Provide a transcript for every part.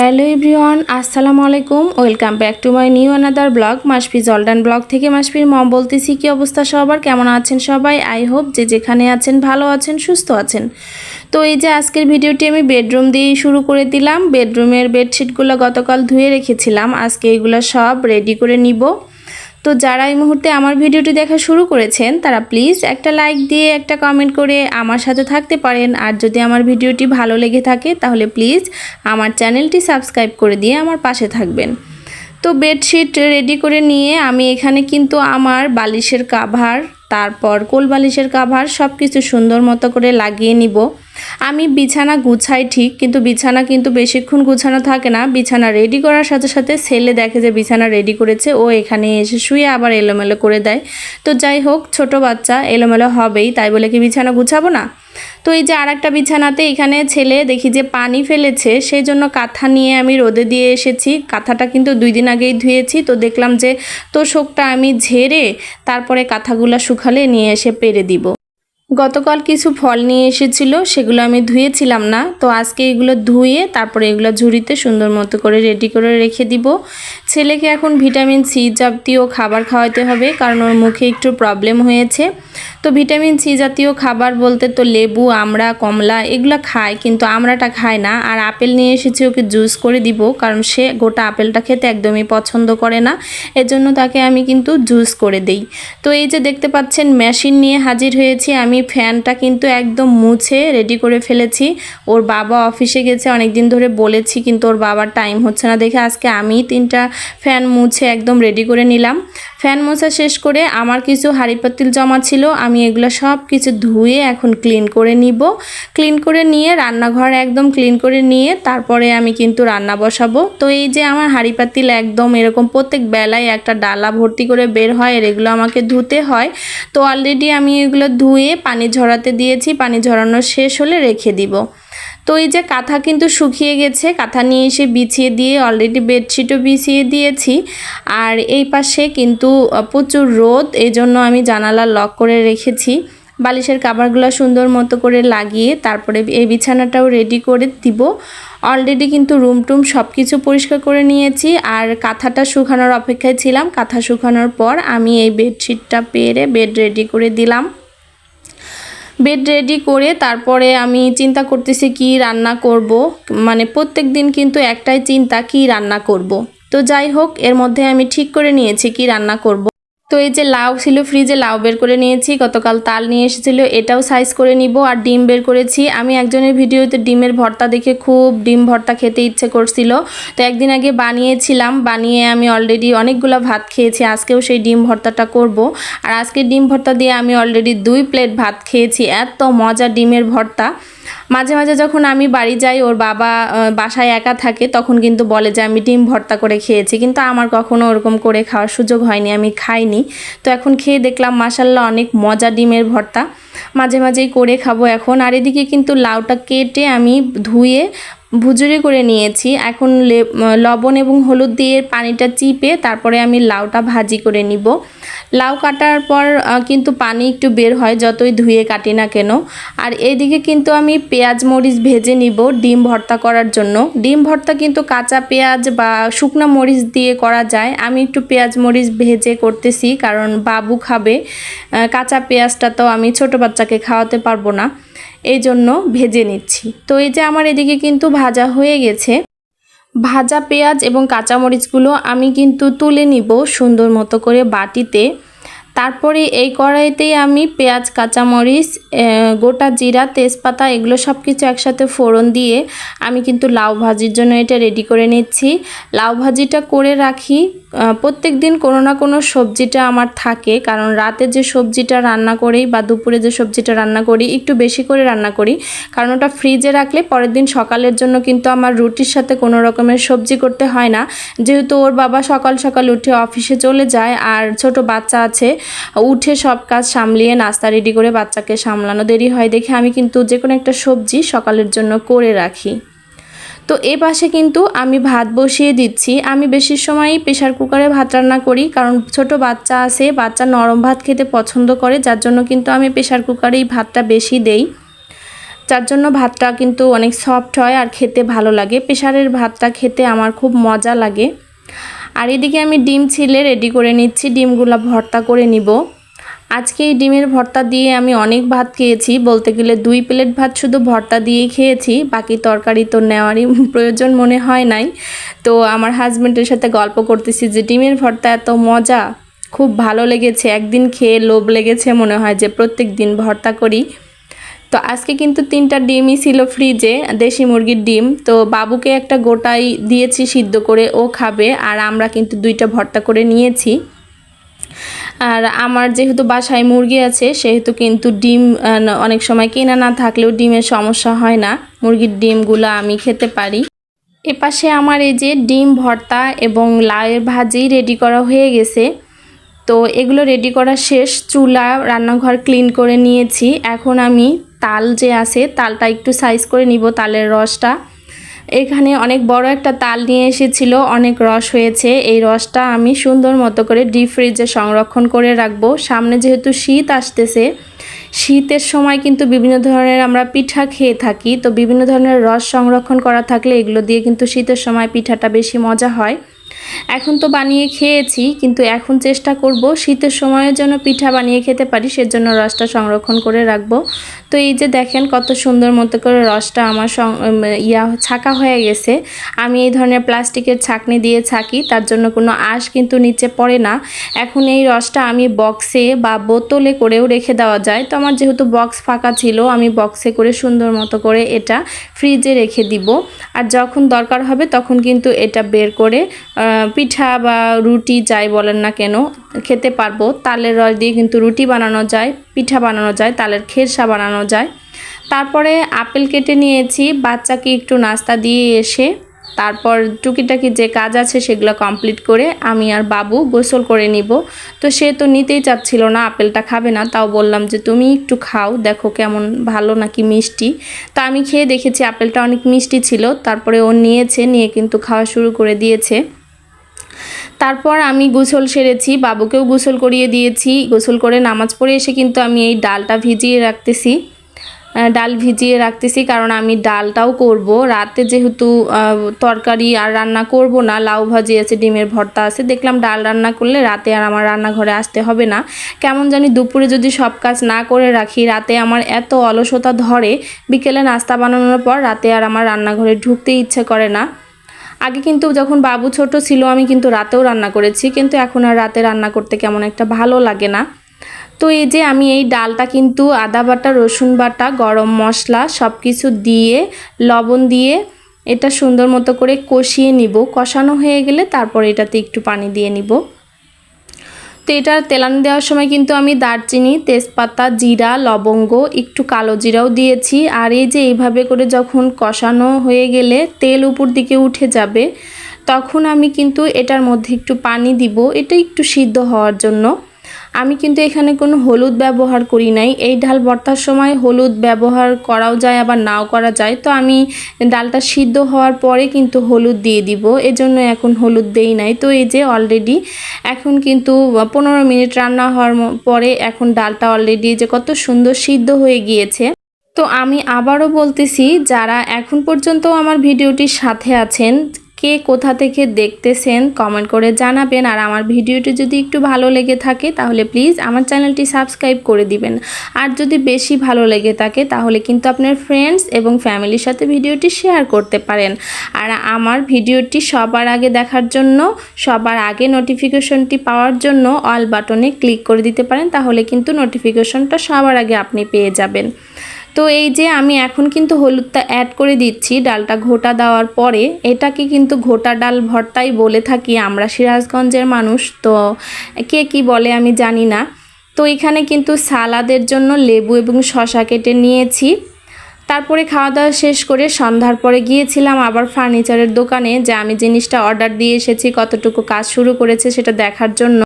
Hello everyone, আসসালামু আলাইকুম। Welcome back to my new another blog মাসপি জলডান ব্লগ থেকে মাসপির মম বলতেছি, কি অবস্থা সবার? কেমন আছেন সবাই? আই হোপ যে যেখানে আছেন ভালো আছেন, সুস্থ আছেন। তো এই যে আজকের ভিডিওটি আমি বেডরুম দিয়েই শুরু করে দিলাম। বেডরুমের বেডশিটগুলো গতকাল ধুয়ে রেখেছিলাম। আজকে এগুলো সব রেডি করে নিব। তো যারা এই মুহূর্তে আমার ভিডিওটি দেখা শুরু করেছেন, তারা প্লিজ একটা লাইক দিয়ে, একটা কমেন্ট করে আমার সাথে থাকতে পারেন। আর যদি আমার ভিডিওটি ভালো লেগে থাকে, তাহলে প্লিজ আমার চ্যানেলটি সাবস্ক্রাইব করে দিয়ে আমার পাশে থাকবেন। তো বেডশিট রেডি করে নিয়ে আমি এখানে কিন্তু আমার বালিশের কাভার তারপর কোল বালিশের কাভার সব কিছু সুন্দর মতো করে লাগিয়ে নিব। আমি বিছানা গুছাই ঠিক, কিন্তু বিছানা কিন্তু বেশিক্ষণ গুছানো থাকে না। বিছানা রেডি করার সাথে সাথে ছেলে দেখে যে বিছানা রেডি করেছে, ও এখানে এসে শুয়ে আবার এলোমেলো করে দেয়। তো যাই হোক, ছোট বাচ্চা, এলোমেলো হবেই, তাই বলে কি বিছানা গুছাবো না? তো এই যে আর একটা বিছানাতে এখানে ছেলে দেখি যে পানি ফেলেছে, সেই জন্য কাঁথা নিয়ে আমি রোদে দিয়ে এসেছি। কাঁথাটা কিন্তু দুই দিন আগেই ধুয়েছি, তো দেখলাম যে তোষকটা আমি ঝেড়ে তারপরে কাঁথাগুলো শুকালে নিয়ে এসে পেরে দিব। গতকাল কিছু ফল নিয়ে এসেছিল, সেগুলো আমি ধুয়েছিলাম না। তো আজকে এগুলো ধুয়ে তারপরে এগুলো ঝুড়িতে সুন্দর মতো করে রেডি করে রেখে দিব। ছেলেকে এখন ভিটামিন সি জাতীয় খাবার খাওয়াতে হবে, কারণ ওর মুখে একটু প্রবলেম হয়েছে। তো ভিটামিন সি জাতীয় খাবার বলতে তো লেবু আমড়া কমলা, এগুলো খায়, কিন্তু আমড়াটা খায় না। আর আপেল নিয়ে এসেছি ওকে জুস করে দিব, কারণ সে গোটা আপেলটা খেতে একদমই পছন্দ করে না। এজন্য তাকে আমি কিন্তু জুস করে দেই। তো এই যে দেখতে পাচ্ছেন মেশিন নিয়ে হাজির হয়েছি আমি। ফ্যানটা কিন্তু একদম মুছে রেডি করে ফেলেছি। ওর বাবা অফিসে গেছে অনেক দিন ধরে বলেছি, কিন্তু ওর বাবার টাইম হচ্ছে না দেখে আজকে আমি তিনটা ফ্যান মুছে একদম রেডি করে নিলাম। ফ্যান মোছা শেষ করে আমার কিছু হাঁড়ি পাতিল জমা ছিল, আমি এগুলো সব কিছু ধুয়ে এখন ক্লিন করে নিব। ক্লিন করে নিয়ে রান্নাঘর একদম ক্লিন করে নিয়ে তারপরে আমি কিন্তু রান্না বসাবো। তো এই যে আমার হাঁড়ি পাতিল একদম এরকম প্রত্যেক বেলায় একটা ডালা ভর্তি করে বের হয়, আর এগুলো আমাকে ধুতে হয়। তো অলরেডি আমি এগুলো ধুয়ে পানি ঝরাতে দিয়েছি, পানি ঝরানো শেষ হলে রেখে দিব। তো এই যে কাঁথা কিন্তু শুকিয়ে গেছে, কাঁথা নিয়ে এসে বিছিয়ে দিয়ে অলরেডি বেডশিটও বিছিয়ে দিয়েছি। আর এই পাশে কিন্তু প্রচুর রোদ এই জন্য আমি জানালা লক করে রেখেছি। বালিশের কাভারগুলো সুন্দর মতো করে লাগিয়ে তারপরে এই বিছানাটাও রেডি করে দিব। অলরেডি কিন্তু রুম টুম সব কিছু পরিষ্কার করে নিয়েছি। আর কাঁথাটা শুকানোর অপেক্ষায় ছিলাম। কাঁথা শুকানোর পর আমি এই বেডশিটটা পেরে বেড রেডি করে দিলাম। বেড রেডি করে তারপরে আমি চিন্তা করতেছি কি রান্না করব। মানে প্রত্যেক দিন কিন্তু একটাই চিন্তা, কি রান্না করব। তো যাই হোক, এর মধ্যে আমি ঠিক করে নিয়েছি কি রান্না করব। তো এই যে লাউ ছিল ফ্রিজে লাউ বের করে নিয়েছি, গতকাল তাল নিয়ে এসেছিল, এটাও সাইজ করে নিব আর ডিম বের করেছি। আমি একজনের ভিডিওতে ডিমের ভর্তা দেখে খুব ডিম ভর্তা খেতে ইচ্ছে করছিল। তো একদিন আগে বানিয়েছিলাম, বানিয়ে আমি অলরেডি অনেকগুলো ভাত খেয়েছি, আজকেও সেই ডিম ভর্তাটা করব। আর আজকে ডিম ভর্তা দিয়ে আমি অলরেডি দুই প্লেট ভাত খেয়েছি, এত মজা ডিমের ভর্তা। মাঝে মাঝে যখন আমি বাড়ি যাই, ওর বাবা বাসায় একা থাকে, তখন কিন্তু বলে যে, আমি ডিম ভর্তা করে খেয়েছি। কিন্তু আমার কখনো ওরকম করে খাওয়ার সুযোগ হয়নি, আমি খাইনি। তো এখন খেয়ে দেখলাম মাসাল্লাহ অনেক মজা ডিমের ভর্তা। মাঝে মাঝেই করে খাব এখন। আর এদিকে কিন্তু লাউটা কেটে আমি ধুয়ে ভুজুরি করে নিয়েছি। এখন লবণ এবং হলুদ দিয়ে পানিটা চিপে তারপরে আমি লাউটা ভাজি করে নিব। লাউ কাটার পর কিন্তু পানি একটু বের হয়, যতই ধুয়ে কাটি না কেন। আর এইদিকে কিন্তু আমি পেঁয়াজ মরিচ ভেজে নিব ডিম ভর্তা করার জন্য। ডিম ভর্তা কিন্তু কাঁচা পেঁয়াজ বা শুকনো মরিচ দিয়ে করা যায়। আমি একটু পেঁয়াজ মরিচ ভেজে করতেছি, কারণ বাবু খাবে। কাঁচা পেঁয়াজটা তো আমি ছোট বাচ্চাকে খাওয়াতে পারব না। এই জন্য ভেজে নিচ্ছি। তো এই যে আমার এদিকে কিন্তু ভাজা হয়ে গেছে। ভাজা পেঁয়াজ এবং কাঁচামরিচগুলো আমি কিন্তু তুলে নিব সুন্দর মতো করে বাটিতে। তারপরে এই কড়াইতেই আমি পেঁয়াজ, কাঁচামরিচ গোটা জিরা, তেজপাতা এগুলো সব কিছু একসাথে ফোড়ন দিয়ে আমি কিন্তু লাউ ভাজির জন্য এটা রেডি করে নিচ্ছি। লাউ ভাজিটা করে রাখি। প্রত্যেক দিন কোনো না কোনো সবজিটা আমার থাকে, কারণ রাতে যে সবজিটা রান্না করি বা দুপুরে যে সবজিটা রান্না করি, একটু বেশি করে রান্না করি। কারণ ওটা ফ্রিজে রাখলে পরের দিন সকালের জন্য কিন্তু আমার রুটির সাথে কোনো রকমের সবজি করতে হয় না। যেহেতু ওর বাবা সকাল সকাল উঠে অফিসে চলে যায় আর ছোট বাচ্চা আছে, উঠে সব কাজ সামলিয়ে নাস্তা রেডি করে বাচ্চাকে সামলানো দেরি হয় দেখে আমি কিন্তু যে কোনো একটা সবজি সকালের জন্য করে রাখি। তো এ পাশে কিন্তু আমি ভাত বসিয়ে দিচ্ছি। আমি বেশি সময়ই প্রেশার কুকারে ভাত রান্না করি, কারণ ছোট বাচ্চা আছে, বাচ্চা নরম ভাত খেতে পছন্দ করে, যার জন্য কিন্তু আমি প্রেশার কুকারেই ভাতটা বেশি দেই। যার জন্য ভাতটা কিন্তু অনেক সফট হয় আর খেতে ভালো লাগে। প্রেশারের ভাতটা খেতে আমার খুব মজা লাগে। আর এদিকে আমি ডিম ছিলে রেডি করে নিচ্ছি। ডিমগুলো ভর্তা করে নিব। আজকে এই ডিমের ভর্তা দিয়ে আমি অনেক ভাত খেয়েছি, বলতে গেলে দুই প্লেট ভাত শুধু ভর্তা দিয়েই খেয়েছি, বাকি তরকারি তো নেওয়ারই প্রয়োজন মনে হয় নাই। তো আমার হাজব্যান্ডের সাথে গল্প করতেছি যে ডিমের ভর্তা এত মজা, খুব ভালো লেগেছে, একদিন খেয়ে লোভ লেগেছে মনে হয় যে প্রত্যেক দিন ভর্তা করি। তো আজকে কিন্তু তিনটা ডিমই ছিল ফ্রিজে দেশি মুরগির ডিম, তো বাবুকে একটা গোটাই দিয়েছি সিদ্ধ করে ও খাবে, আর আমরা কিন্তু দুইটা ভর্তা করে নিয়েছি। আর আমার যেহেতু বাসায় মুরগি আছে, সেহেতু কিন্তু ডিম অনেক সময় কেনা না থাকলেও ডিমের সমস্যা হয় না। মুরগির ডিমগুলো আমি খেতে পারি। এপাশে আমার এই যে ডিম ভর্তা এবং লাউয়ের ভাজি রেডি করা হয়ে গেছে। তো এগুলো রেডি করা শেষ। চুলা, রান্নাঘর ক্লিন করে নিয়েছি। এখন আমি তাল যে আছে, তালটা একটু সাইজ করে নিব, তালের রসটা। এখানে অনেক বড় একটা তাল নিয়ে এসেছিল, অনেক রস হয়েছে। এই রসটা আমি সুন্দর মতো করে ডিপ ফ্রিজে সংরক্ষণ করে রাখব। সামনে যেহেতু শীত আসতেছে, শীতের সময় কিন্তু বিভিন্ন ধরনের আমরা পিঠা খেয়ে থাকি। তো বিভিন্ন ধরনের রস সংরক্ষণ করা থাকলে এগুলো দিয়ে কিন্তু শীতের সময় পিঠাটা বেশি মজা হয়। এখন তো বানিয়ে খেয়েছি, কিন্তু এখন চেষ্টা করব শীতের সময়ের জন্য পিঠা বানিয়ে খেতে পারি, সেজন্য রসটা সংরক্ষণ করে রাখব। তো এই যে দেখেন কত সুন্দর মতো করে রসটা আমার ইয়া ছাকা হয়ে গেছে। আমি এই ধরনের প্লাস্টিকের ছাকনি দিয়ে ছাকি, তার জন্য কোনো আঁশ কিন্তু নিচে পড়ে না। এখন এই রসটা আমি বক্সে বা বোতলে করেও রেখে দেওয়া যায়। তো আমার যেহেতু বক্স ফাঁকা ছিল, আমি বক্সে করে সুন্দর মতো করে এটা ফ্রিজে রেখে দিব। আর যখন দরকার হবে তখন কিন্তু এটা বের করে পিঠা বা রুটি যাই বলেন না কেন, খেতে পারব। তালের রস দিয়ে কিন্তু রুটি বানানো যায়, পিঠা বানানো যায়, তালের খেরসা বানানো যায়। তারপরে আপেল কেটে নিয়েছি, বাচ্চাকে একটু নাস্তা দিয়ে এসে তারপর টুকিটাকি যে কাজ আছে সেগুলো কমপ্লিট করে আমি আর বাবু গোসল করে নিব। তো সে তো নিতেই চাচ্ছিল না, আপেলটা খাবে না, তাও বললাম যে তুমি একটু খাও, দেখো কেমন ভালো নাকি মিষ্টি। তা আমি খেয়ে দেখেছি, আপেলটা অনেক মিষ্টি ছিল, তারপরে ও নিয়েছে, নিয়ে কিন্তু খাওয়া শুরু করে দিয়েছে। তারপর আমি গোসল সেরেছি, বাবুকেও গোসল করিয়ে দিয়েছি। গোসল করে নামাজ পড়ে এসে কিন্তু আমি এই ডালটা ভিজিয়ে রাখতেছি। ডাল ভিজিয়ে রাখতেছি কারণ আমি ডালটাও করব। রাতে যেহেতু তরকারি আর রান্না করব না, লাউ ভাজি আছে, ডিমের ভর্তা আছে, দেখলাম ডাল রান্না করলে রাতে আর আমার রান্নাঘরে আসতে হবে না। কেমন জানি দুপুরে যদি সব কাজ না করে রাখি, রাতে আমার এত অলসতা ধরে, বিকেলে নাস্তা বানানোর পর রাতে আর আমার রান্নাঘরে ঢুকতে ইচ্ছে করে না। আগে কিন্তু যখন বাবু ছোট ছিল, আমি কিন্তু রাতেও রান্না করেছি, কিন্তু এখন আর রাতে রান্না করতে কেমন একটা ভালো লাগে না। তো এই যে আমি এই ডালটা কিন্তু আদা বাটা, রসুন বাটা, গরম মশলা সব কিছু দিয়ে, লবণ দিয়ে এটা সুন্দর মতো করে কষিয়ে নিব। কষানো হয়ে গেলে তারপর এটাতে একটু পানি দিয়ে নিব। তো এটা তেলান দেওয়ার সময় কিন্তু আমি দারচিনি, তেজপাতা, জিরা, লবঙ্গ, একটু কালো জিরাও দিয়েছি। আর এই যে এইভাবে করে যখন কষানো হয়ে গেলে তেল উপর দিকে উঠে যাবে, তখন আমি কিন্তু এটার মধ্যে একটু পানি দিব। এটা একটু সিদ্ধ হওয়ার জন্য। আমি কিন্তু এখানে কোনো হলুদ ব্যবহার করি নাই। এই ডাল ভর্তার সময় হলুদ ব্যবহার করাও যায়, আবার নাও করা যায়। তো আমি ডালটা সিদ্ধ হওয়ার পরে কিন্তু হলুদ দিয়ে দিব। এজন্য এখন হলুদ দেই নাই। তো এই যে অলরেডি এখন কিন্তু পনেরো মিনিট রান্না হওয়ার পরে এখন ডালটা অলরেডি যে কত সুন্দর সিদ্ধ হয়ে গিয়েছে। তো আমি আবারও বলতেছি, যারা এখন পর্যন্ত আমার ভিডিওটির সাথে আছেন কে কোথা থেকে দেখতেছেন কমেন্ট করে জানাবেন। আর আমার ভিডিওটি যদি একটু ভালো লেগে থাকে, তাহলে প্লিজ আমার চ্যানেলটি সাবস্ক্রাইব করে দিবেন। আর যদি বেশি ভালো লেগে থাকে, তাহলে কিন্তু আপনার ফ্রেন্ডস এবং ফ্যামিলির সাথে ভিডিওটি শেয়ার করতে পারেন। আর আমার ভিডিওটি সবার আগে দেখার জন্য, সবার আগে নোটিফিকেশনটি পাওয়ার জন্য অল বাটনে ক্লিক করে দিতে পারেন, তাহলে কিন্তু নোটিফিকেশনটা সবার আগে আপনি পেয়ে যাবেন। তো এই যে আমি এখন কিন্তু হলুদটা অ্যাড করে দিচ্ছি, ডালটা ঘোটা দেওয়ার পরে, এটাকে কিন্তু ঘোটা ডাল ভর্তাই বলে থাকি আমরা, সিরাজগঞ্জের মানুষ, তো কে কি বলে আমি জানি না। তো এখানে কিন্তু সালাদের জন্য লেবু এবং শশা কেটে নিয়েছি। তারপরে খাওয়া দাওয়া শেষ করে সন্ধ্যার পরে গিয়েছিলাম আবার ফার্নিচারের দোকানে, যে আমি জিনিসটা অর্ডার দিয়ে এসেছি, কতটুকু কাজ শুরু করেছে সেটা দেখার জন্য।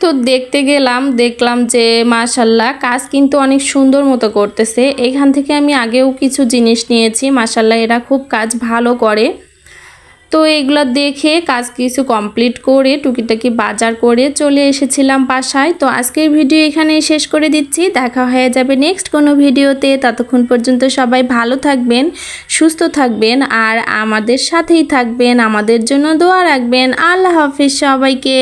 তো দেখতে গেলাম, দেখলাম যে মাশাল্লাহ, কাজ কিন্তু অনেক সুন্দর মতো করতেছে। এখান থেকে আমি আগেও কিছু জিনিস নিয়েছি, মাশাল্লাহ এরা খুব কাজ ভালো করে। তো এগুলো দেখে কাজ কিছু কমপ্লিট করে, টুকিটাকি বাজার করে চলে এসেছিলাম বাসায়। তো আজকের ভিডিও এখানে শেষ করে দিচ্ছি। দেখা হয়ে যাবে নেক্সট কোনো ভিডিওতে। ততক্ষণ পর্যন্ত সবাই ভালো থাকবেন, সুস্থ থাকবেন, আর আমাদের সাথেই থাকবেন। আমাদের জন্য দোয়া রাখবেন। আল্লাহ হাফিজ সবাইকে।